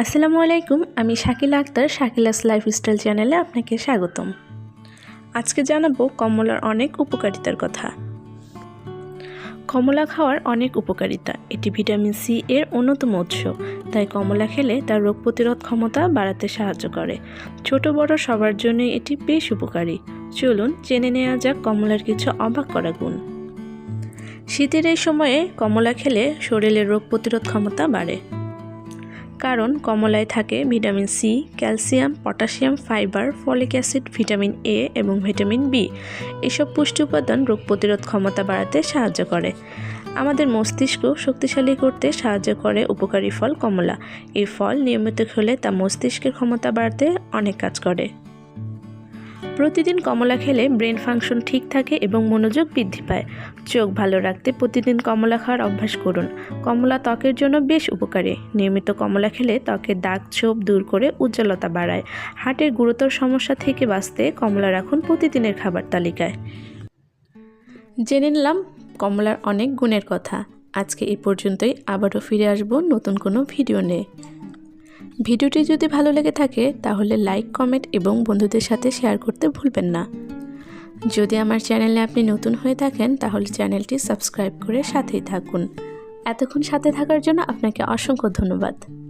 আসসালামু আলাইকুম, আমি শাকিলা আক্তার, শাকিলাস লাইফস্টাইল চ্যানেলে আপনাকে স্বাগতম। আজকে জানাব কমলার অনেক উপকারিতার কথা। কমলা খাওয়ার অনেক উপকারিতা, এটি ভিটামিন সি এর অন্যতম উৎস, তাই কমলা খেলে তার রোগ প্রতিরোধ ক্ষমতা বাড়াতে সাহায্য করে। ছোট বড় সবার জন্যই এটি বেশ উপকারী। চলুন জেনে নেওয়া যাক কমলার কিছু অবাক করা গুণ। শীতের এই সময়ে কমলা খেলে শরীরের রোগ প্রতিরোধ ক্ষমতা বাড়ে। কারণ কমলায় থাকে vitamin C, calcium, potassium, fibre, folic acid, vitamin A এবং ভিটামিন বি। এসব পুষ্টি উপাদান রোগ প্রতিরোধ ক্ষমতা বাড়াতে সাহায্য করে। আমাদের মস্তিষ্ক শক্তিশালী করতে সাহায্য করে উপকারী ফল কমলা। এই ফল নিয়মিত খেলে তা মস্তিষ্কের ক্ষমতা বাড়াতে অনেক কাজ করে। প্রতিদিন কমলা খেলে ব্রেন ফাংশন ঠিক থাকে এবং মনোযোগ বৃদ্ধি পায়। চোখ ভালো রাখতে প্রতিদিন কমলা খাওয়ার অভ্যাস করুন। কমলা ত্বকের জন্য বেশ উপকারী। নিয়মিত কমলা খেলে ত্বকের দাগ, ছোপ দূর করে উজ্জ্বলতা বাড়ায়। হার্টের গুরুতর সমস্যা থেকে বাঁচতে কমলা রাখুন প্রতিদিনের খাবার তালিকায়। জেনে নিলাম কমলার অনেক গুণের কথা। আজকে এই পর্যন্তই। আবারও ফিরে আসব নতুন কোনো ভিডিও নিয়ে। ভিডিওটি যদি ভালো লেগে থাকে, তাহলে লাইক, কমেন্ট এবং বন্ধুদের সাথে শেয়ার করতে ভুলবেন না। যদি আমার চ্যানেলে আপনি নতুন হয়ে থাকেন, তাহলে চ্যানেলটি সাবস্ক্রাইব করে সাথেই থাকুন। এতক্ষণ সাথে থাকার জন্য আপনাকে অসংখ্য ধন্যবাদ।